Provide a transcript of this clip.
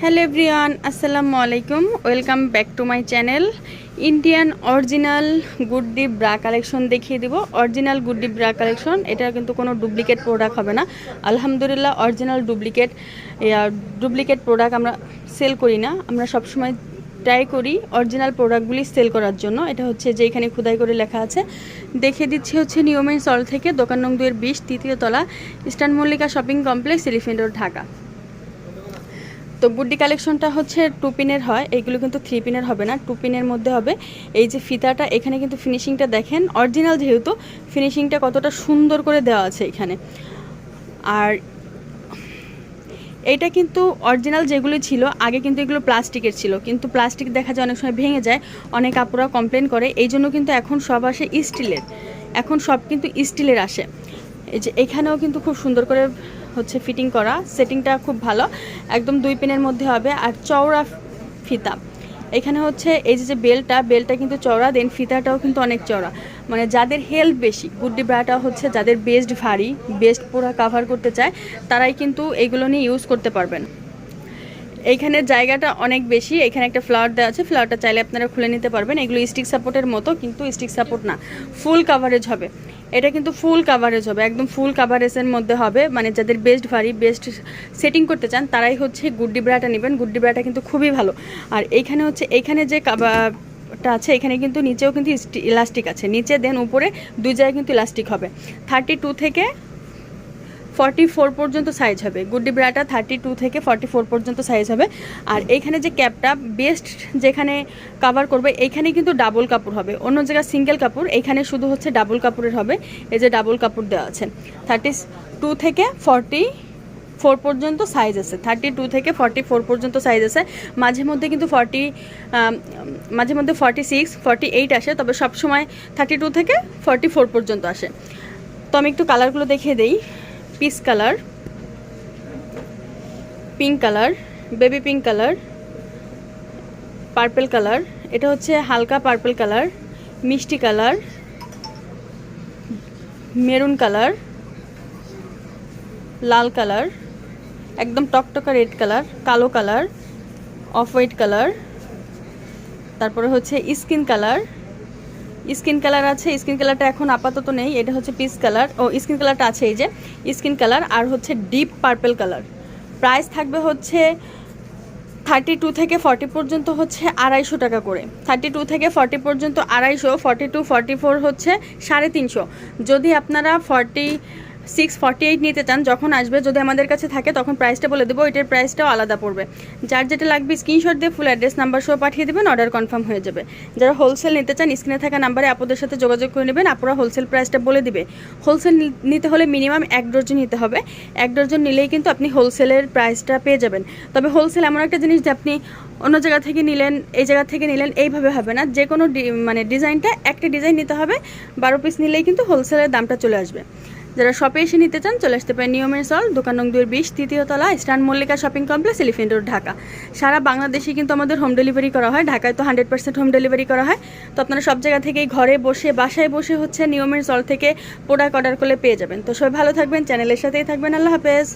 Hello everyone, আসসালামু আলাইকুম। Welcome back to my channel. Indian original Guddi bra collection দেখিয়ে দিব। অরিজিনাল গুড্ডি ব্রা কালেকশন এটা কিন্তু কোনো ডুপ্লিকেট প্রোডাক্ট হবে না। আলহামদুলিল্লাহ, অরিজিনাল ডুপ্লিকেট ডুপ্লিকেট প্রোডাক্ট আমরা সেল করি না। আমরা সবসময় ট্রাই করি অরিজিনাল প্রোডাক্টগুলি সেল করার জন্য। এটা হচ্ছে যে এখানে খুদাই করে লেখা আছে। দেখে দিচ্ছি হচ্ছে নিয়মের সল থেকে দোকান নং দুয়ের বিশ, তৃতীয় তলা, eastern Mallika shopping complex, elephant Dhaka. তো গুড্ডি কালেকশনটা হচ্ছে টু পিনের হয় এইগুলো কিন্তু থ্রি পিনের হবে না টু পিনের মধ্যে হবে। এই যে ফিতাটা, এখানে কিন্তু ফিনিশিংটা দেখেন অরিজিনাল যেহেতু ফিনিশিংটা কতটা সুন্দর করে দেওয়া আছে এখানে। আর এইটা কিন্তু অরিজিনাল যেগুলো ছিল, আগে কিন্তু এগুলো প্লাস্টিকের ছিল, কিন্তু প্লাস্টিক দেখা যায় অনেক সময় ভেঙে যায়, অনেক আপুরা কমপ্লেন করে, এই জন্য কিন্তু এখন সব আসে স্টিলের এখন সব কিন্তু স্টিলের আসে। এই যে এখানেও কিন্তু খুব সুন্দর করে হচ্ছে ফিটিং করা। সেটিংটা খুব ভালো। একদম দুই পিনের মধ্যে হবে। আর চওড়া ফিতা। এখানে হচ্ছে এই যে বেলটা বেলটা কিন্তু চওড়া দেন ফিতাটাও কিন্তু অনেক চওড়া। মানে যাদের হেলথ বেশি, গুড্ডি ব্রাটা হচ্ছে যাদের বেস্ট ভারী বেস্ট পুরা কাভার করতে চায়, তারাই কিন্তু এগুলো নিয়ে ইউজ করতে পারবেন। এইখানে জায়গাটা অনেক বেশি। এখানে একটা ফ্লাওয়ার দেওয়া আছে। ফ্লাওয়ারটা চাইলে আপনারা খুলে নিতে পারবেন। এগুলো স্টিক সাপোর্টের মতো, কিন্তু স্টিক সাপোর্ট না। ফুল কাভারেজ হবে। এটা কিন্তু ফুল কাভারেজ হবে, একদম ফুল কাভারেজের মধ্যে হবে। মানে যাদের বেস্ট ভারী বেস্ট সেটিং করতে চান, তারাই হচ্ছে গুড্ডি ব্রাটা নেবেন। গুড্ডি ব্রাটা কিন্তু খুবই ভালো। আর এইখানে হচ্ছে, এইখানে যে টা আছে, এখানে কিন্তু নিচেও কিন্তু ইলাস্টিক আছে। নিচে দেন উপরে, দুই জায়গায় কিন্তু ইলাস্টিক হবে। থার্টি টু থেকে ফর্টি ফোর পর্যন্ত সাইজ হবে। গুড্ডি ব্রাটা থার্টি টু থেকে ফর্টি ফোর পর্যন্ত সাইজ হবে। আর এইখানে যে ক্যাপটা বেস্ট যেখানে কাভার করবে এইখানে কিন্তু ডাবল কাপড় হবে। অন্য জায়গায় সিঙ্গেল কাপড়, এখানে শুধু হচ্ছে ডাবল কাপড়ের হবে। এই যে ডাবল কাপড় দেওয়া আছে। থার্টি টু থেকে ফর্টি ফোর পর্যন্ত সাইজ আছে। থার্টি টু থেকে ফর্টি ফোর পর্যন্ত সাইজ আছে। মাঝে মধ্যে কিন্তু ফর্টি মাঝে মধ্যে ফর্টি সিক্স ফর্টি এইট আসে, তবে সবসময় থার্টি টু থেকে ফর্টি ফোর পর্যন্ত আসে। তো আমি একটু কালারগুলো দেখিয়ে দেই। Peach colour, pink colour, baby pink colour, purple colour, এটা হচ্ছে হালকা পার্পেল কালার, মিষ্টি কালার, মেরুন কালার, লাল কালার, একদম টকটকা রেড কালার, কালো কালার, অফ হোয়াইট কালার, তারপরে হচ্ছে স্কিন কালার স্কিন কালার আছে, স্কিন কালারটা এখন আপাতত নেই, এটা হচ্ছে পিস কালার। ও, স্কিন কালারটা আছে এই যে, স্কিন কালার, আর হচ্ছে ডিপ পার্পেল কালার। প্রাইস থাকবে হচ্ছে থার্টি টু থেকে ফর্টি পর্যন্ত হচ্ছে আড়াইশো টাকা করে। থার্টি টু থেকে ফর্টি পর্যন্ত আড়াইশো, ফর্টি টু, ফর্টি ফোর হচ্ছে সাড়ে তিনশো। যদি আপনারা ফর্টি সিক্স ফর্টি এইট নিতে চান, যখন আসবে, যদি আমাদের কাছে থাকে, তখন প্রাইসটা বলে দেবো, এটার প্রাইসটাও আলাদা পড়বে। যার যেটা লাগবে স্ক্রিনশট দিয়ে ফুল অ্যাড্রেস নাম্বার সহ পাঠিয়ে দেবেন অর্ডার কনফার্ম হয়ে যাবে। যারা হোলসেল নিতে চান স্ক্রিনে থাকা নাম্বারে আপনাদের সাথে যোগাযোগ করে নেবেন আপনারা হোলসেল প্রাইসটা বলে দিবে। হোলসেল নিতে হলে মিনিমাম এক ডর্জন নিতে হবে। এক ডর্জন নিলেই কিন্তু আপনি হোলসেলের প্রাইসটা পেয়ে যাবেন। তবে হোলসেল এমন একটা জিনিস যে আপনি অন্য জায়গা থেকে নিলেন, এই জায়গা থেকে নিলেন, এইভাবে হবে না। যে কোনো মানে ডিজাইনটা একটা ডিজাইন নিতে হবে, বারো পিস নিলেই কিন্তু হোলসেলের দামটা চলে আসবে। যারা শপে এসে নিতে চান, চলে আসতে পারেন নিয়মের সল দোকান নং দুয়ের বিশ, তৃতীয় তলা, স্টান Mallika shopping complex elephant road Dhaka. সারা বাংলাদেশে কিন্তু আমাদের হোম ডেলিভারি করা হয়, ঢাকায় তো হান্ড্রেড পার্সেন্ট হোম ডেলিভারি করা হয়। তো আপনারা সব জায়গা থেকেই ঘরে বসে, বাসায় বসে হচ্ছে নিয়মের সল থেকে প্রোডাক্ট অর্ডার করলে পেয়ে যাবেন। তো সবাই ভালো থাকবেন চ্যানেলের সাথেই থাকবেন, আল্লাহ হাফেজ।